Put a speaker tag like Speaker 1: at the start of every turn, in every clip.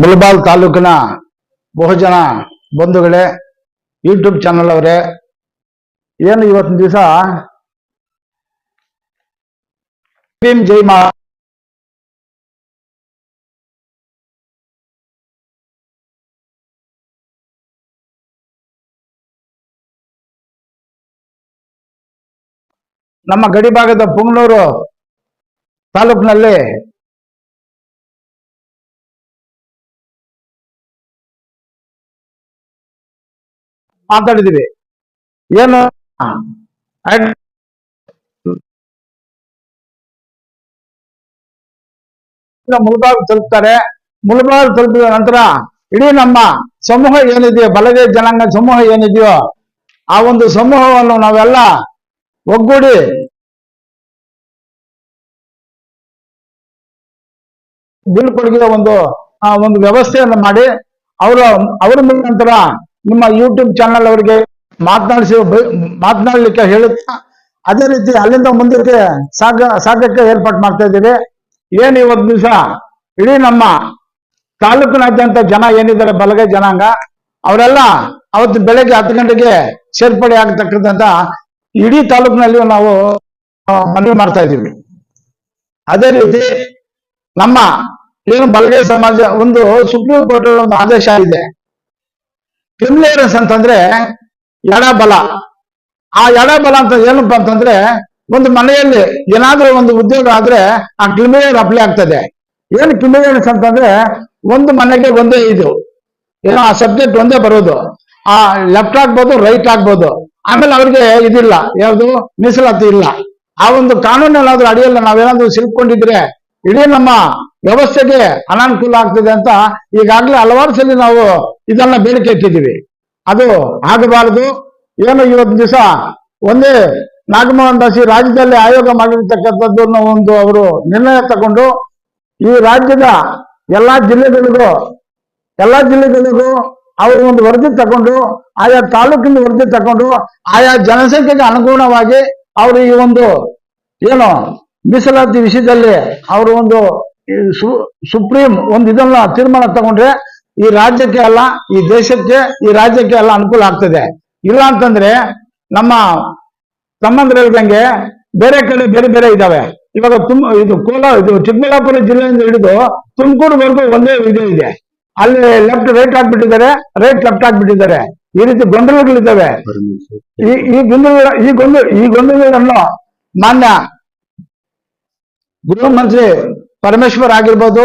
Speaker 1: ಮುಳಬಾಲ್ ತಾಲೂಕಿನ ಬಹುಜನ ಬಂಧುಗಳೇ YouTube channel ಅವರೇ, ಏನು ಇವತ್ತಿನ ದಿವಸ? ಭೀಮ್ ಜೈ ಮಾ ನಮ್ಮ ಗಡಿ ಭಾಗದ ಪುಂಗನೂರು ತಾಲೂಕಿನಲ್ಲಿ ಮಾತಾಡಿದೀವಿ ಏನು? ಮುಳಬಾಗ್ ತಲುಪ್ತಾರೆ. ಮುಳಬಾಗ್ ತಲುಪಿದ ನಂತರ ಇಡೀ ನಮ್ಮ ಸಮೂಹ ಏನಿದೆಯೋ ಬಲಗೈ ಜನಾಂಗ ಸಮೂಹ ಏನಿದೆಯೋ ಆ ಒಂದು ಸಮೂಹವನ್ನು ನಾವೆಲ್ಲ ಒಗ್ಗೂಡಿ ಬೀಳ್ಕೊಡುಗೆ ಒಂದು ಒಂದು ವ್ಯವಸ್ಥೆಯನ್ನು ಮಾಡಿ ಅವರ ಅವರ ಮುಖಾಂತರ ನಿಮ್ಮ ಯೂಟ್ಯೂಬ್ ಚಾನಲ್ ಅವರಿಗೆ ಮಾತನಾಡಿಸಿ ಮಾತನಾಡಲಿಕ್ಕೆ ಹೇಳುತ್ತಾ, ಅದೇ ರೀತಿ ಅಲ್ಲಿಂದ ಮುಂದಕ್ಕೆ ಸಾಗ, ಸಾಗಕ್ಕೆ ಏರ್ಪಾಟ್ ಮಾಡ್ತಾ ಇದ್ದೀವಿ. ಏನ್ ಇವತ್ತು ದಿವಸ? ಇಡೀ ನಮ್ಮ ತಾಲೂಕಿನಾದ್ಯಂತ ಜನ ಏನಿದ್ದಾರೆ, ಬಲಗೈ ಜನಾಂಗ, ಅವರೆಲ್ಲ ಅವತ್ತು ಬೆಳಗ್ಗೆ ಹತ್ತು ಗಂಟೆಗೆ ಸೇರ್ಪಡೆ ಆಗ್ತಕ್ಕಂಥ ಇಡೀ ತಾಲೂಕಿನಲ್ಲಿ ನಾವು ಮನವಿ ಮಾಡ್ತಾ ಇದ್ದೀವಿ. ಅದೇ ರೀತಿ ನಮ್ಮ ಏನು ಬಲಗೈ ಸಮಾಜ, ಒಂದು ಸುಪ್ರೀಂ ಕೋರ್ಟ್ ಒಂದು ಆದೇಶ ಇದೆ. ಕ್ರಿಮಿಲೇಯರ್ಸ್ ಅಂತಂದ್ರೆ ಎಡಬಲ. ಆ ಎಡಬಲ ಅಂತ ಏನಪ್ಪ ಅಂತಂದ್ರೆ ಒಂದು ಮನೆಯಲ್ಲಿ ಏನಾದ್ರೂ ಒಂದು ಉದ್ಯೋಗ ಆದ್ರೆ ಆ ಕ್ರಿಮಿಲೇಯರ್ ಅಪ್ಲೈ ಆಗ್ತದೆ. ಏನು ಕ್ರಿಮಿಲೇಯರ್ಸ್ ಅಂತಂದ್ರೆ ಒಂದು ಮನೆಗೆ ಒಂದೇ ಇದು. ಏನೋ ಆ ಸಬ್ಜೆಕ್ಟ್ ಒಂದೇ ಬರೋದು. ಆ ಲೆಫ್ಟ್ ಆಗ್ಬೋದು ರೈಟ್ ಆಗ್ಬೋದು. ಆಮೇಲೆ ಅವ್ರಿಗೆ ಇದಿಲ್ಲ. ಯಾವುದು? ಮೀಸಲಾತಿ ಇಲ್ಲ. ಆ ಒಂದು ಕಾನೂನೇನಾದ್ರೂ ಅಡಿಯಲ್ಲ ನಾವೇನಾದ್ರೂ ಸಿಲ್ಕೊಂಡಿದ್ರೆ ಇಡೀ ನಮ್ಮ ವ್ಯವಸ್ಥೆಗೆ ಅನಾನುಕೂಲ ಆಗ್ತದೆ ಅಂತ ಈಗಾಗಲೇ ಹಲವಾರು ಸಲ ನಾವು ಇದನ್ನ ಬೇಡಿಕೆ ಇಟ್ಟಿದ್ದೀವಿ. ಅದು ಆಗಬಾರದು. ಏನು ಇವತ್ತು ದಿವಸ ಒಂದೇ ನಾಗಮೋಹನ್ ದಾಸಿ ರಾಜ್ಯದಲ್ಲಿ ಆಯೋಗ ಮಾಡಿರ್ತಕ್ಕಂಥದ್ದನ್ನು ಒಂದು ಅವರು ನಿರ್ಣಯ ತಗೊಂಡು ಈ ರಾಜ್ಯದ ಎಲ್ಲಾ ಜಿಲ್ಲೆಗಳಿಗೂ ಎಲ್ಲಾ ಜಿಲ್ಲೆಗಳಿಗೂ ಅವರು ಒಂದು ವರದಿ ತಗೊಂಡು, ಆಯಾ ತಾಲೂಕಿನ ವರದಿ ತಗೊಂಡು, ಆಯಾ ಜನಸಂಖ್ಯೆಗೆ ಅನುಗುಣವಾಗಿ ಅವರು ಈ ಒಂದು ಏನು ಮೀಸಲಾತಿ ವಿಷಯದಲ್ಲಿ ಅವರು ಒಂದು ಸುಪ್ರೀಂ ಒಂದು ಇದನ್ನ ತೀರ್ಮಾನ ತಗೊಂಡ್ರೆ ಈ ರಾಜ್ಯಕ್ಕೆ ಅಲ್ಲ, ಈ ದೇಶಕ್ಕೆ, ಈ ರಾಜ್ಯಕ್ಕೆ ಎಲ್ಲ ಅನುಕೂಲ ಆಗ್ತದೆ. ಇಲ್ಲ ಅಂತಂದ್ರೆ ನಮ್ಮ ಸಂಬಂಧ ಹೇಳ್ದಂಗೆ ಬೇರೆ ಕಡೆ ಬೇರೆ ಬೇರೆ ಇದಾವೆ. ಇವಾಗ ತುಮ್, ಇದು ಕೋಲಾರ ಇದು ಚಿಕ್ಕಬಳ್ಳಾಪುರ ಜಿಲ್ಲೆಯಿಂದ ಹಿಡಿದು ತುಮಕೂರುವರೆಗೂ ಒಂದೇ ಇದು ಇದೆ. ಅಲ್ಲಿ ಲೆಫ್ಟ್ ರೈಟ್ ಹಾಕ್ಬಿಟ್ಟಿದ್ದಾರೆ ರೈಟ್ ಲೆಫ್ಟ್ ಹಾಕ್ಬಿಟ್ಟಿದ್ದಾರೆ. ಈ ರೀತಿ ಗೊಂದಲಗಳಿದ್ದಾವೆ. ಈ ಗೊಂದಲ ಈ ಗೊಂದಲ ಈ ಗೊಂದಲಗಳನ್ನು ಮಾನ್ಯ ಗೃಹ ಮಂತ್ರಿ ಪರಮೇಶ್ವರ್ ಆಗಿರ್ಬೋದು,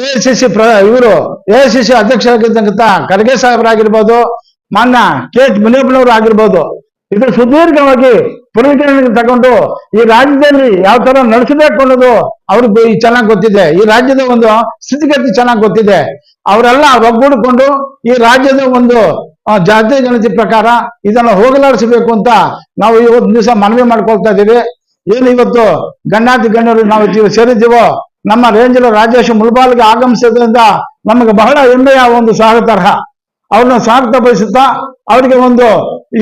Speaker 1: ಎ ಸಿ ಸಿ ಪ್ರ, ಇವರು ಎ ಸಿ ಸಿ ಅಧ್ಯಕ್ಷರಾಗಿರ್ತಕ್ಕಂಥ ಖರ್ಗೆ ಸಾಹೇಬರಾಗಿರ್ಬೋದು, ಮಾನ್ಯ ಕೆ ಎಚ್ ಮುನಿಯಪ್ಪನವರು ಆಗಿರ್ಬೋದು. ಇದು ಸುದೀರ್ಘವಾಗಿ ಪುನರ್ಗಣನೆ ತಗೊಂಡು ಈ ರಾಜ್ಯದಲ್ಲಿ ಯಾವ ತರ ನಡೆಸಬೇಕು ಅನ್ನೋದು ಅವ್ರಿಗೆ ಚೆನ್ನಾಗಿ ಗೊತ್ತಿದೆ. ಈ ರಾಜ್ಯದ ಒಂದು ಸ್ಥಿತಿಗತಿ ಚೆನ್ನಾಗಿ ಗೊತ್ತಿದೆ. ಅವರೆಲ್ಲ ಒಗ್ಗೂಡಿಕೊಂಡು ಈ ರಾಜ್ಯದ ಒಂದು ಜಾತಿ ಗಣತಿ ಪ್ರಕಾರ ಇದನ್ನು ಹೋಗಲಾಡಿಸಬೇಕು ಅಂತ ನಾವು ಇವತ್ತು ದಿವಸ ಮನವಿ ಮಾಡ್ಕೊಳ್ತಾ ಇದ್ದೀವಿ. ಏನು ಇವತ್ತು ಗಣ್ಯಾತಿ ಗಣ್ಯರು ನಾವು ಸೇರಿದ್ದೀವೋ ನಮ್ಮ ರೇಂಜರ್ ರಾಜೇಶ್ ಮುಲ್ಬಾಲ್ಗೆ ಆಗಮಿಸಿದ್ರಿಂದ ನಮಗೆ ಬಹಳ ಹೆಮ್ಮೆಯ ಒಂದು ಸ್ವಾಗತಾರ್ಹ ಅವ್ರನ್ನ ಸ್ವಾಗತ ಬಯಸುತ್ತಾ ಅವರಿಗೆ ಒಂದು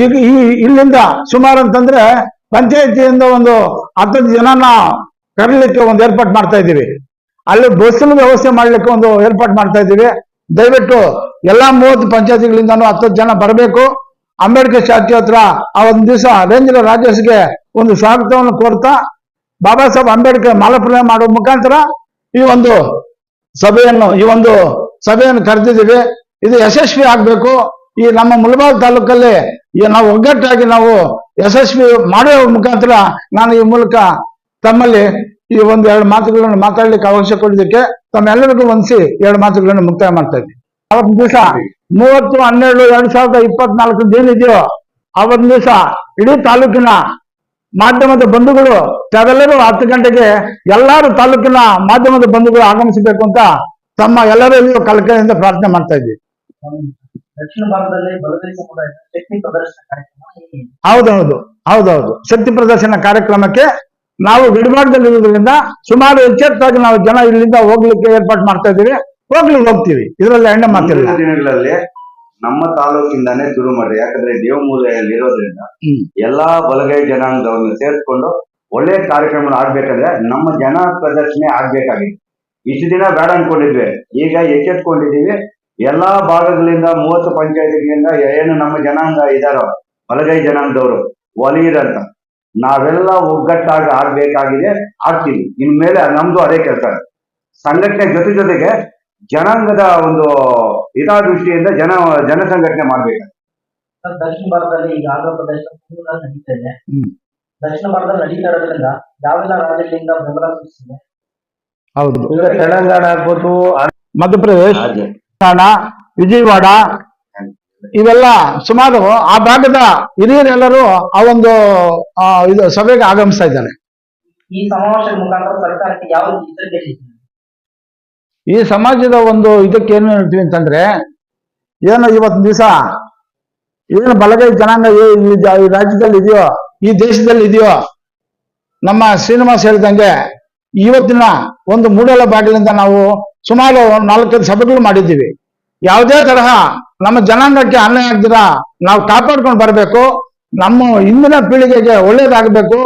Speaker 1: ಈಗ ಈ ಇಲ್ಲಿಂದ ಸುಮಾರು ಅಂತಂದ್ರೆ ಪಂಚಾಯತಿಯಿಂದ ಒಂದು ಹತ್ತು ಜನನ ಕರೀಲಿಕ್ಕೆ ಒಂದು ಏರ್ಪಾಟ್ ಮಾಡ್ತಾ ಇದ್ದೀವಿ. ಅಲ್ಲಿ ಬಸ್ಸಿನ ವ್ಯವಸ್ಥೆ ಮಾಡ್ಲಿಕ್ಕೆ ಒಂದು ಏರ್ಪಾಟ್ ಮಾಡ್ತಾ ಇದ್ದೀವಿ. ದಯವಿಟ್ಟು ಎಲ್ಲಾ ಮೂವತ್ತು ಪಂಚಾಯತಿಗಳಿಂದನೂ ಹತ್ತತ್ತು ಜನ ಬರಬೇಕು. ಅಂಬೇಡ್ಕರ್ ಶಾಸ್ತ್ರಿ ಹತ್ರ ಆ ಒಂದು ದಿವಸ ರೇಂಜರ್ ರಾಜೇಶ್ಗೆ ಒಂದು ಸ್ವಾಗತವನ್ನು ಕೋರ್ತಾ ಬಾಬಾ ಸಾಹೇಬ್ ಅಂಬೇಡ್ಕರ್ ಮಾಲಾರ್ಪಣೆ ಮಾಡುವ ಮುಖಾಂತರ ಈ ಒಂದು ಸಭೆಯನ್ನು, ಈ ಒಂದು ಸಭೆಯನ್ನು ಕರೆದಿದ್ದೀವಿ. ಇದು ಯಶಸ್ವಿ ಆಗ್ಬೇಕು. ಈ ನಮ್ಮ ಮುಳಬಾಗ್ ತಾಲೂಕಲ್ಲಿ ಈ ನಾವು ಒಗ್ಗಟ್ಟಾಗಿ ನಾವು ಯಶಸ್ವಿ ಮಾಡುವ ಮುಖಾಂತರ ನಾನು ಈ ಮೂಲಕ ತಮ್ಮಲ್ಲಿ ಈ ಒಂದು ಎರಡು ಮಾತುಗಳನ್ನು ಮಾತಾಡ್ಲಿಕ್ಕೆ ಅವಕಾಶ ಕೊಡೋದಕ್ಕೆ ತಮ್ಮೆಲ್ಲರಿಗೂ ವಂದಿಸಿ ಎರಡು ಮಾತುಗಳನ್ನು ಮುಕ್ತಾಯ ಮಾಡ್ತಾ ಇದ್ದೀನಿ. ಅವತ್ತು ದಿವಸ ಮೂವತ್ತು, ಹನ್ನೆರಡು, ಎರಡ್ ಸಾವಿರದ ಇಪ್ಪತ್ನಾಲ್ಕು ಏನಿದೆಯೋ ಅವತ್ತು ದಿವಸ ಇಡೀ ತಾಲೂಕಿನ ಮಾಧ್ಯಮದ ಬಂಧುಗಳು ತಾವೆಲ್ಲರೂ ಹತ್ತು ಗಂಟೆಗೆ ಎಲ್ಲಾರು ತಾಲೂಕಿನ ಮಾಧ್ಯಮದ ಬಂಧುಗಳು ಆಗಮಿಸಬೇಕು ಅಂತ ತಮ್ಮ ಎಲ್ಲರಲ್ಲಿಯೂ ಕಲಕಲೆಯಿಂದ ಪ್ರಾರ್ಥನೆ ಮಾಡ್ತಾ ಇದ್ವಿ.
Speaker 2: ದಕ್ಷಿಣ ಶಕ್ತಿ ಪ್ರದರ್ಶನ
Speaker 1: ಹೌದೌದು ಹೌದೌದು. ಶಕ್ತಿ ಪ್ರದರ್ಶನ ಕಾರ್ಯಕ್ರಮಕ್ಕೆ ನಾವು ಇರೋದ್ರಿಂದ ಸುಮಾರು ಎಚ್ಚೆತ್ತಾಗಿ ನಾವು ಜನ ಇಲ್ಲಿಂದ ಹೋಗ್ಲಿಕ್ಕೆ ಏರ್ಪಾಟ್ ಮಾಡ್ತಾ ಇದ್ದೀವಿ. ಹೋಗ್ಲಿಕ್ಕೆ ಹೋಗ್ತೀವಿ. ಇದರಲ್ಲಿ ಎಣ್ಣೆ ಮಾತಿಲ್ಲ.
Speaker 3: ನಮ್ಮ ತಾಲೂಕಿಂದಾನೇ ಶುರು ಮಾಡ್ರಿ. ಯಾಕಂದ್ರೆ ದೇವಮೂಲೆಯಲ್ಲಿ ಇರೋದ್ರಿಂದ ಎಲ್ಲಾ ಬಲಗೈ ಜನಾಂಗದವ್ರನ್ನ ಸೇರಿಸ್ಕೊಂಡು ಒಳ್ಳೆ ಕಾರ್ಯಕ್ರಮ ಆಗ್ಬೇಕಂದ್ರೆ ನಮ್ಮ ಜನ ಪ್ರದರ್ಶನೆ ಆಗ್ಬೇಕಾಗಿತ್ತು. ಇಷ್ಟು ದಿನ ಬೇಡ ಅನ್ಕೊಂಡಿದ್ವಿ. ಈಗ ಎಚ್ಚೆತ್ಕೊಂಡಿದೀವಿ. ಎಲ್ಲಾ ಭಾಗಗಳಿಂದ ಮೂವತ್ತು ಪಂಚಾಯತ್ಗಳಿಂದ ಏನು ನಮ್ಮ ಜನಾಂಗ ಇದಾರೋ ಬಲಗೈ ಜನಾಂಗದವರು ಅಂತ ನಾವೆಲ್ಲ ಒಗ್ಗಟ್ಟಾಗಿ ಆಗ್ಬೇಕಾಗಿದೆ ಆಗ್ತೀವಿ. ಇನ್ಮೇಲೆ ನಮ್ದು ಅದೇ ಕೆಲಸ. ಸಂಘಟನೆ ಜೊತೆ ಜೊತೆಗೆ ಜನಾಂಗದ ಒಂದು ಹಿತಾದೃಷ್ಟಿಯಿಂದ ಜನ ಜನ ಸಂಘಟನೆ ಮಾಡ್ಬೇಕು.
Speaker 2: ಸರ್ ದಕ್ಷಿಣ ಭಾರತದಲ್ಲಿ ಈಗ ಆಂಧ್ರ ಪ್ರದೇಶ ನಡೀತಾ ಇದೆ.
Speaker 1: ಹ್ಮ್.
Speaker 2: ದಕ್ಷಿಣ ಭಾರತದಲ್ಲಿ ನಡೀತಾ ಇರೋದ್ರಿಂದ ಯಾವೆಲ್ಲ ರಾಜ್ಯಗಳಿಂದ ಬೆಂಬಲ ಸೂಚಿಸಿದೆ.
Speaker 1: ಹೌದು.
Speaker 4: ಈಗ ತೆಲಂಗಾಣ ಆಗ್ಬೋದು
Speaker 1: ಮಧ್ಯಪ್ರದೇಶ ತೆಲಂಗಾಣ ವಿಜಯವಾಡ ಇವೆಲ್ಲ ಸುಮಾರು ಆ ಭಾಗದ ಹಿರಿಯರೆಲ್ಲರೂ ಆ ಒಂದು ಆ, ಇದು ಸಭೆಗೆ ಆಗಮಿಸ್ತಾ ಇದ್ದಾರೆ.
Speaker 2: ಈ ಸಮಾವೇಶದ ಮುಖಾಂತರ ಸರ್ಕಾರಕ್ಕೆ ಯಾವ?
Speaker 1: ಈ ಸಮಾಜದ ಒಂದು ಇದಕ್ಕೆ ಏನು ಹೇಳ್ತೀವಿ ಅಂತಂದ್ರೆ, ಏನು ಇವತ್ತು ದಿವಸ, ಏನು ಬಲಗೈ ಜನಾಂಗ ಈ ರಾಜ್ಯದಲ್ಲಿ ಇದೆಯೋ, ಈ ದೇಶದಲ್ಲಿ ಇದೆಯೋ, ನಮ್ಮ ಶ್ರೀನಿವಾಸ್ ಹೇಳಿದಂಗೆ ಇವತ್ತಿನ ಒಂದು ಮೂಡಲ ಬಾಗಿಲಿಂದ ನಾವು ಸುಮಾರು ನಾಲ್ಕೈದು ಸಭೆಗಳು ಮಾಡಿದ್ದೀವಿ. ಯಾವುದೇ ತರಹ ನಮ್ಮ ಜನಾಂಗಕ್ಕೆ ಅನ್ಯಾಯ ಆಗ್ದಿರ ನಾವು ಕಾಪಾಡ್ಕೊಂಡು ಬರಬೇಕು, ನಮ್ಮ ಇಂದಿನ ಪೀಳಿಗೆಗೆ ಒಳ್ಳೇದಾಗಬೇಕು,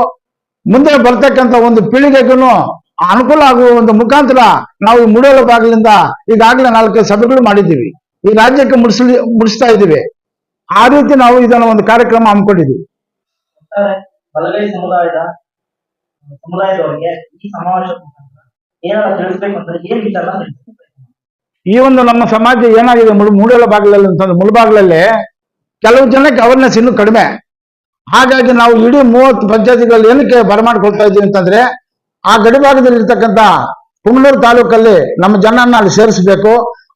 Speaker 1: ಮುಂದೆ ಬರ್ತಕ್ಕಂಥ ಒಂದು ಪೀಳಿಗೆಗೂ ಅನುಕೂಲ ಆಗುವ ಒಂದು ಮುಖಾಂತರ ನಾವು ಮೂಡಲ ಬಾಗಿಲಿಂದ ಈಗಾಗಲೇ ನಾಲ್ಕೈದು ಸಭೆಗಳು ಮಾಡಿದ್ದೀವಿ. ಈ ರಾಜ್ಯಕ್ಕೆ ಮುಡಿಸ್ಲಿ ಮುಡಿಸ್ತಾ ಇದ್ದೀವಿ. ಆ ರೀತಿ ನಾವು ಇದನ್ನ ಒಂದು ಕಾರ್ಯಕ್ರಮ ಹಮ್ಮಿಕೊಂಡಿದ್ದೀವಿ.
Speaker 2: ಬಲಗೈ ಸಮುದಾಯದ ಸಮುದಾಯದವರಿಗೆ ಈ ಸಮಾವೇಶ ಮುಖಾಂತರ ಏನಾದ್ರು ತಿಳಿಸ್ಬೇಕು ಅಂತಂದ್ರೆ ಏನ್ ವಿಚಾರ
Speaker 1: ಈ ಒಂದು ನಮ್ಮ ಸಮಾಜ ಏನಾಗಿದೆ? ಮೂಡಲ ಬಾಗಿಲಲ್ಲಿ ಅಂತಂದ್ರೆ ಮುಳುಬಾಗಿಲಲ್ಲಿ ಕೆಲವು ಜನಕ್ಕೆ ಅವೇರ್ನೆಸ್ ಇನ್ನೂ ಕಡಿಮೆ. ಹಾಗಾಗಿ ನಾವು ಇಡೀ ಮೂವತ್ತು ಪಂಚಾಯತಿಗಳಲ್ಲಿ ಏನಕ್ಕೆ ಬರಮಾಡ್ಕೊಳ್ತಾ ಇದ್ದೀವಿ ಅಂತಂದ್ರೆ ಆ ಗಡಿಭಾಗದಲ್ಲಿರ್ತಕ್ಕಂಥ ಪುಂಗ್ಳೂರು ತಾಲೂಕಲ್ಲಿ ನಮ್ಮ ಜನನ್ನ ಅಲ್ಲಿ ಸೇರಿಸಬೇಕು.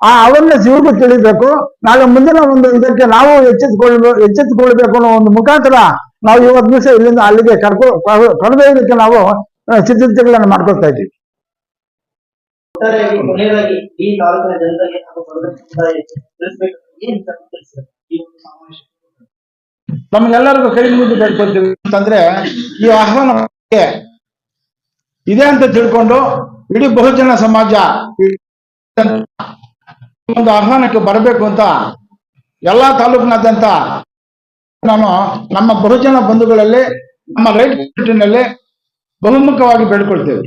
Speaker 1: ಆ ಅವೇರ್ನೆಸ್ ಇವ್ರಿಗೂ ತಿಳಿಬೇಕು. ನಾಳೆ ಮುಂದಿನ ಒಂದು ಇದಕ್ಕೆ ನಾವು ಎಚ್ಚೆತ್ತುಕೊಳ್ಬೇಕು ಎಚ್ಚೆತ್ತುಕೊಳ್ಬೇಕು ಅನ್ನೋ ಒಂದು ಮುಖಾಂತರ ನಾವು ಇವತ್ತು ದಿವಸ ಇಲ್ಲಿಂದ ಅಲ್ಲಿಗೆ ಕರ್ಕೊ ಕರೆದೊಯ್ಯಲಿಕ್ಕೆ ನಾವು ಸಿದ್ಧತೆಗಳನ್ನು ಮಾಡ್ಕೊಳ್ತಾ ಇದ್ದೀವಿ. ನಮ್ಗೆಲ್ಲರಿಗೂ ಕೈ ಮುಗಿದು ಬೇಡ್ಕೊಳ್ತೀವಿ ಅಂತಂದ್ರೆ ಈ ಆಹ್ವಾನ ಇದೆ ಅಂತ ತಿಳ್ಕೊಂಡು ಇಡೀ ಬಹುಜನ ಸಮಾಜ ಒಂದು ಆಹ್ವಾನಕ್ಕೆ ಬರಬೇಕು ಅಂತ ಎಲ್ಲಾ ತಾಲೂಕಿನಾದ್ಯಂತ ನಾನು ನಮ್ಮ ಬಹುಜನ ಬಂಧುಗಳಲ್ಲಿ, ನಮ್ಮ ನಲ್ಲಿ ಬಹುಮುಖವಾಗಿ ಬೇಡ್ಕೊಳ್ತೇವೆ.